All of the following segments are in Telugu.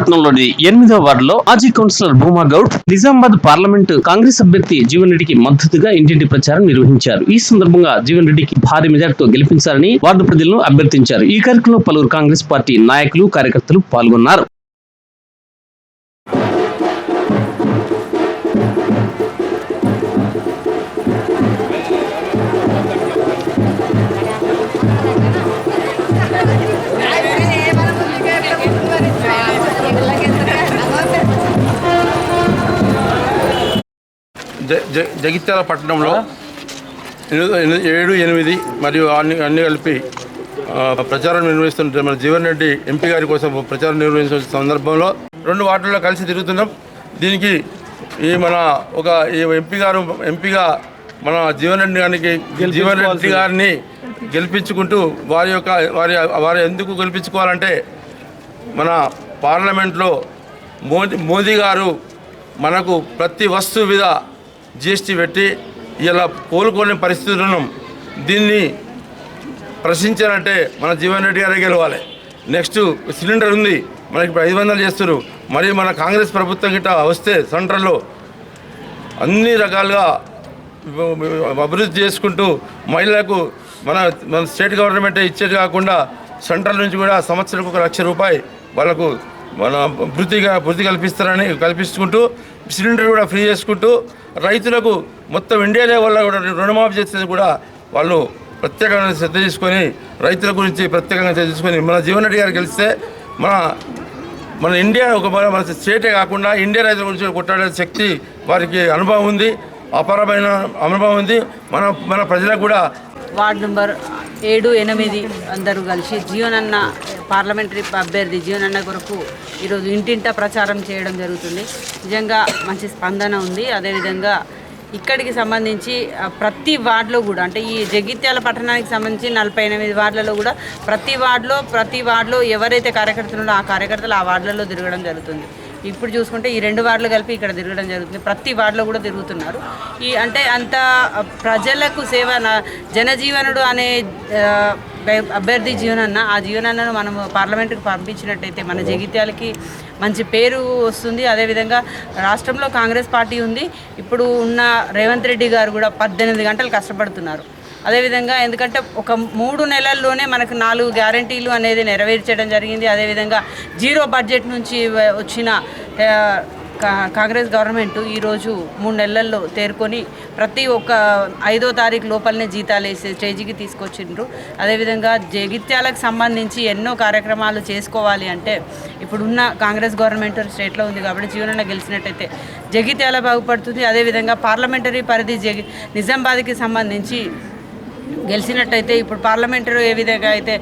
పట్టణంలోని ఎనిమిదో వార్డులో మాజీ కౌన్సిలర్ భూమా గౌడ్ నిజామాబాద్ పార్లమెంటు కాంగ్రెస్ అభ్యర్థి జీవన్ రెడ్డికి మద్దతుగా ఇంటింటి ప్రచారం నిర్వహించారు. ఈ సందర్భంగా జీవన్ రెడ్డికి భారీ మెజార్టీతో గెలిపించాలని వార్డు ప్రజలను అభ్యర్థించారు. ఈ కార్యక్రమంలో పలువురు కాంగ్రెస్ పార్టీ నాయకులు కార్యకర్తలు పాల్గొన్నారు. జగిత్యాల పట్టణంలో ఏడు ఎనిమిది మరియు అన్ని అన్ని కలిపి ప్రచారం నిర్వహిస్తున్న మన జీవన్ రెడ్డి ఎంపీ గారి కోసం ప్రచారం నిర్వహిస్తున్న సందర్భంలో రెండు వార్డుల్లో కలిసి తిరుగుతున్నాం. దీనికి ఈ మన ఒక ఈ ఎంపీ గారు ఎంపీగా మన జీవన్ రెడ్డి గారికి జీవన్ రెడ్డి గారిని గెలిపించుకుంటూ వారి యొక్క వారి వారి ఎందుకు గెలిపించుకోవాలంటే మన పార్లమెంట్లో మోదీ మోదీ గారు మనకు ప్రతి వస్తువు మీద జిఎస్టీ పెట్టి ఇలా కోలుకోలేని పరిస్థితులను దీన్ని ప్రశ్నించారంటే మన జీవన్ రెడ్డి గారే గెలవాలి. నెక్స్ట్ సిలిండర్ ఉంది. మనకి ఇప్పుడు ఐదు వందలు చేస్తారు మరి మన కాంగ్రెస్ ప్రభుత్వం గిట్ట వస్తే సెంట్రల్లో అన్ని రకాలుగా అభివృద్ధి చేసుకుంటూ మహిళలకు మన మన స్టేట్ గవర్నమెంట్ ఇచ్చేది కాకుండా సెంట్రల్ నుంచి కూడా సంవత్సరానికి ఒక లక్ష రూపాయి వాళ్ళకు మన వృత్తిగా వృత్తి కల్పిస్తారని కల్పించుకుంటూ సిలిండర్ కూడా ఫ్రీ చేసుకుంటూ రైతులకు మొత్తం ఇండియా లెవెల్లో కూడా రుణమాఫీ చేసేది కూడా వాళ్ళు ప్రత్యేకంగా శ్రద్ధ తీసుకొని రైతుల గురించి ప్రత్యేకంగా శ్రద్ధ తీసుకొని మన జీవన్ రెడ్డి గారు గెలిస్తే మన మన ఇండియా ఒక మన స్టేటే కాకుండా ఇండియా రైతుల గురించి కొట్టాడే శక్తి వారికి అనుభవం ఉంది అపారమైన అనుభవం ఉంది. మన మన ప్రజలకు కూడా వార్డు నెంబర్ ఏడు ఎనిమిది అందరూ కలిసి జీవనన్న పార్లమెంటరీ అభ్యర్థి జీవనన్న కొరకు ఈరోజు ఇంటింటా ప్రచారం చేయడం జరుగుతుంది. నిజంగా మంచి స్పందన ఉంది. అదేవిధంగా ఇక్కడికి సంబంధించి ప్రతి వార్డులో కూడా అంటే ఈ జగిత్యాల పట్టణానికి సంబంధించి నలభై ఎనిమిది వార్డులలో కూడా ప్రతి వార్డులో ప్రతి వార్డులో ఎవరైతే కార్యకర్తలు ఉన్నారో ఆ కార్యకర్తలు ఆ వార్డులలో తిరగడం జరుగుతుంది. ఇప్పుడు చూసుకుంటే ఈ రెండు వార్డులు కలిపి ఇక్కడ తిరగడం జరుగుతుంది. ప్రతి వార్డులో కూడా తిరుగుతున్నారు. ఈ అంటే అంత ప్రజలకు సేవ జనజీవనుడు అనే అభ్యర్థి జీవనన్న ఆ జీవనన్నను మనం పార్లమెంటుకు పంపించినట్టయితే మన జగిత్యాలకి మంచి పేరు వస్తుంది. అదేవిధంగా రాష్ట్రంలో కాంగ్రెస్ పార్టీ ఉంది. ఇప్పుడు ఉన్న రేవంత్ రెడ్డి గారు కూడా పద్దెనిమిది గంటలు కష్టపడుతున్నారు. అదేవిధంగా ఎందుకంటే ఒక మూడు నెలల్లోనే మనకు నాలుగు గ్యారంటీలు అనేది నెరవేర్చడం జరిగింది. అదేవిధంగా జీరో బడ్జెట్ నుంచి వచ్చిన కా- కాంగ్రెస్ గవర్నమెంట్ ఈరోజు మూడు నెలల్లో తేరుకొని ప్రతి ఒక్క ఐదో తారీఖు లోపలనే జీతాలు వేసే స్టేజికి తీసుకొచ్చిండ్రు. అదేవిధంగా జగిత్యాలకు సంబంధించి ఎన్నో కార్యక్రమాలు చేసుకోవాలి అంటే ఇప్పుడున్న కాంగ్రెస్ గవర్నమెంట్ స్టేట్లో ఉంది కాబట్టి జీవనన్న గెలిచినట్టయితే జగిత్యాల బాగుపడుతుంది. అదేవిధంగా పార్లమెంటరీ పరిధి జగి నిజామాబాద్కి సంబంధించి గెలిచినట్టయితే ఇప్పుడు పార్లమెంటరీ ఏ విధంగా అయితే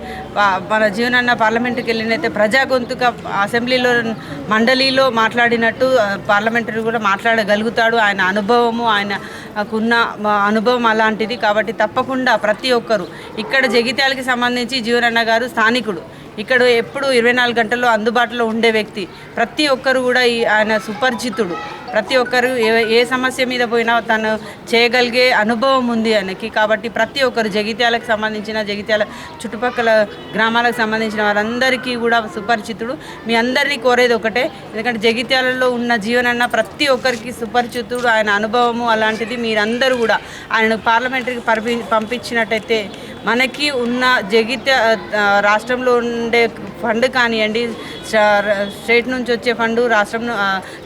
మన జీవనన్న పార్లమెంటుకి వెళ్ళినైతే ప్రజా గొంతుక అసెంబ్లీలో మండలిలో మాట్లాడినట్టు పార్లమెంటరీ కూడా మాట్లాడగలుగుతాడు. ఆయన అనుభవము ఆయనకున్న అనుభవం అలాంటిది. కాబట్టి తప్పకుండా ప్రతి ఒక్కరు ఇక్కడ జగిత్యాలకి సంబంధించి జీవనన్న గారు స్థానికుడు. ఇక్కడ ఎప్పుడు ఇరవై నాలుగు గంటల్లో అందుబాటులో ఉండే వ్యక్తి ప్రతి ఒక్కరు కూడా ఈ ఆయన సుపరిచితుడు. ప్రతి ఒక్కరు ఏ ఏ సమస్య మీద పోయినా తను చేయగలిగే అనుభవం ఉంది ఆయనకి. కాబట్టి ప్రతి ఒక్కరు జగిత్యాలకు సంబంధించిన జగిత్యాల చుట్టుపక్కల గ్రామాలకు సంబంధించిన వారందరికీ కూడా సుపరిచితుడు. మీ అందరినీ కోరేది ఒకటే ఎందుకంటే జగిత్యాలలో ఉన్న జీవనన్న ప్రతి ఒక్కరికి సుపరిచితుడు. ఆయన అనుభవము అలాంటిది మీరందరూ కూడా ఆయన పార్లమెంటరీకి పంపించినట్టయితే మనకి ఉన్న జగిత్య రాష్ట్రంలో ఉండే ఫండ్ కానివ్వండి స్టా- స్టేట్ నుంచి వచ్చే ఫండ్ రాష్ట్రం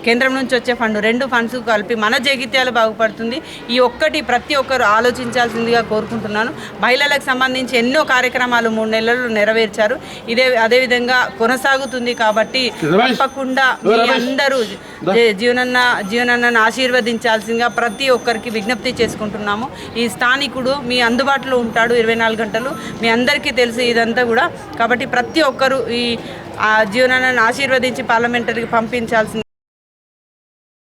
కేంద్రం నుంచి వచ్చే ఫండ్ రెండు ఫండ్స్ కలిపి మన జగిత్యాలు బాగుపడుతుంది. ఈ ఒక్కటి ప్రతి ఒక్కరు ఆలోచించాల్సిందిగా కోరుకుంటున్నాను. మహిళలకు సంబంధించి ఎన్నో కార్యక్రమాలు మూడు నెలలు నెరవేర్చారు. ఇదే అదేవిధంగా కొనసాగుతుంది కాబట్టి తప్పకుండా మీ అందరూ జీవనన్న జీవనన్నను ఆశీర్వదించాల్సిందిగా ప్రతి ఒక్కరికి విజ్ఞప్తి చేసుకుంటున్నాము. ఈ స్థానికుడు మీ అందుబాటులో ఉంటాడు ఇరవై నాలుగు గంటలు. మీ అందరికీ తెలుసు ఇదంతా కూడా. కాబట్టి ప్రతి ఒక్కరు ఈ ఆ జీవనాన్ని ఆశీర్వదించి పార్లమెంటరీకి పంపించాల్సింది.